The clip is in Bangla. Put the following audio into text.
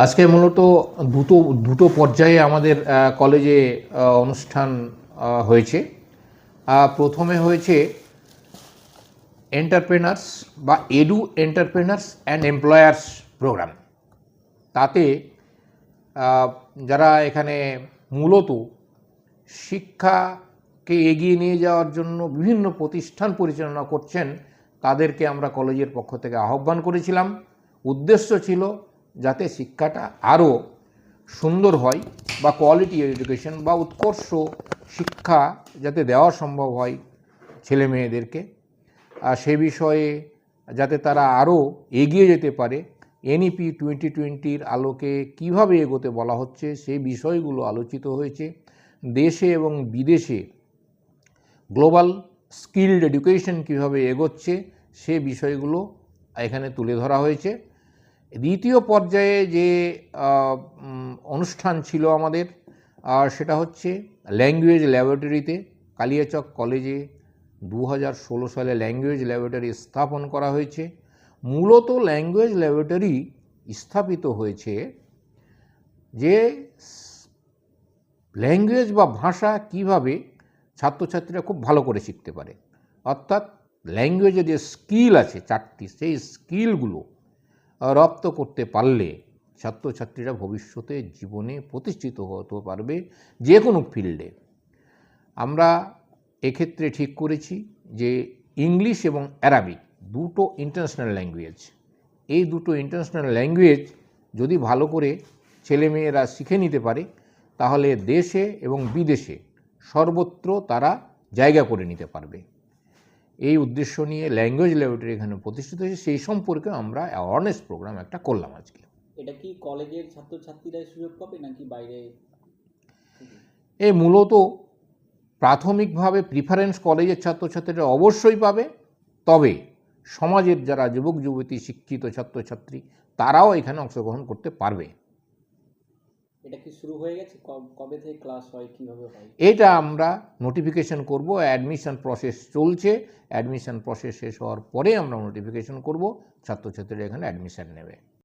আজকে মূলত দুটো দুটো পর্যায়ে আমাদের কলেজে অনুষ্ঠান হয়েছে। প্রথমে হয়েছে এন্টারপ্রেনার্স বা edu entrepreneurs and employers programme তাতে যারা এখানে মূলত শিক্ষাকে এগিয়ে নিয়ে যাওয়ার জন্য বিভিন্ন প্রতিষ্ঠান পরিচালনা করছেন, তাদেরকে আমরা কলেজের পক্ষ থেকে আহ্বান করেছিলাম। উদ্দেশ্য ছিল যাতে শিক্ষাটা আরও সুন্দর হয় বা কোয়ালিটি এডুকেশন বা উৎকর্ষ শিক্ষা যাতে দেওয়া সম্ভব হয় ছেলে মেয়েদেরকে। আর সে বিষয়ে যাতে তারা আরও এগিয়ে যেতে পারে এনইপি টোয়েন্টি টোয়েন্টির আলোকে কীভাবে এগোতে বলা হচ্ছে সেই বিষয়গুলো আলোচিত হয়েছে। দেশে এবং বিদেশে গ্লোবাল স্কিল্ড এডুকেশন কীভাবে এগোচ্ছে সে বিষয়গুলো এখানে তুলে ধরা হয়েছে। দ্বিতীয় পর্যায়ে যে অনুষ্ঠান ছিল আমাদের আর সেটা হচ্ছে ল্যাঙ্গুয়েজ ল্যাবরেটরিতে কালিয়াচক কলেজে দু হাজার ষোলো সালে ল্যাঙ্গুয়েজ ল্যাবরেটরি স্থাপন করা হয়েছে। মূলত ল্যাঙ্গুয়েজ ল্যাবরেটরি স্থাপিত হয়েছে যে, ল্যাঙ্গুয়েজ বা ভাষা কীভাবে ছাত্রছাত্রীরা খুব ভালো করে শিখতে পারে। অর্থাৎ ল্যাঙ্গুয়েজে যে স্কিল আছে চারটি, সেই স্কিলগুলো রপ্ত করতে পারলে ছাত্রছাত্রীরা ভবিষ্যতে জীবনে প্রতিষ্ঠিত হতে পারবে যে কোনো ফিল্ডে। আমরা এক্ষেত্রে ঠিক করেছি যে ইংলিশ এবং অ্যারাবিক দুটো ইন্টারন্যাশনাল ল্যাঙ্গুয়েজ এই দুটো ইন্টারন্যাশনাল ল্যাঙ্গুয়েজ যদি ভালো করে ছেলেমেয়েরা শিখে নিতে পারে, তাহলে দেশে এবং বিদেশে সর্বত্র তারা জায়গা করে নিতে পারবে। এই উদ্দেশ্য নিয়ে ল্যাঙ্গুয়েজ ল্যাবরেটরি এখানে প্রতিষ্ঠিত হয়েছে সেই সম্পর্কে আমরা অ্যাওয়ারনেস প্রোগ্রাম একটা করলাম আজকে। এটা কি কলেজের ছাত্রছাত্রীরাই সুযোগ পাবে নাকি বাইরে? এই মূলত প্রাথমিকভাবে প্রিফারেন্স কলেজের ছাত্রছাত্রীরা অবশ্যই পাবে তবে সমাজের যারা যুবক যুবতী শিক্ষিত ছাত্রছাত্রী তারাও এখানে অংশগ্রহণ করতে পারবে। এটা কি শুরু হয়ে গেছে? কবে থেকে ক্লাস হয়, কীভাবে হয়? এটা আমরা নোটিফিকেশন করব অ্যাডমিশন প্রসেস চলছে। অ্যাডমিশন প্রসেস শেষ হওয়ার পরে আমরা নোটিফিকেশন করব, ছাত্রছাত্রীরা এখানে অ্যাডমিশন নেবে।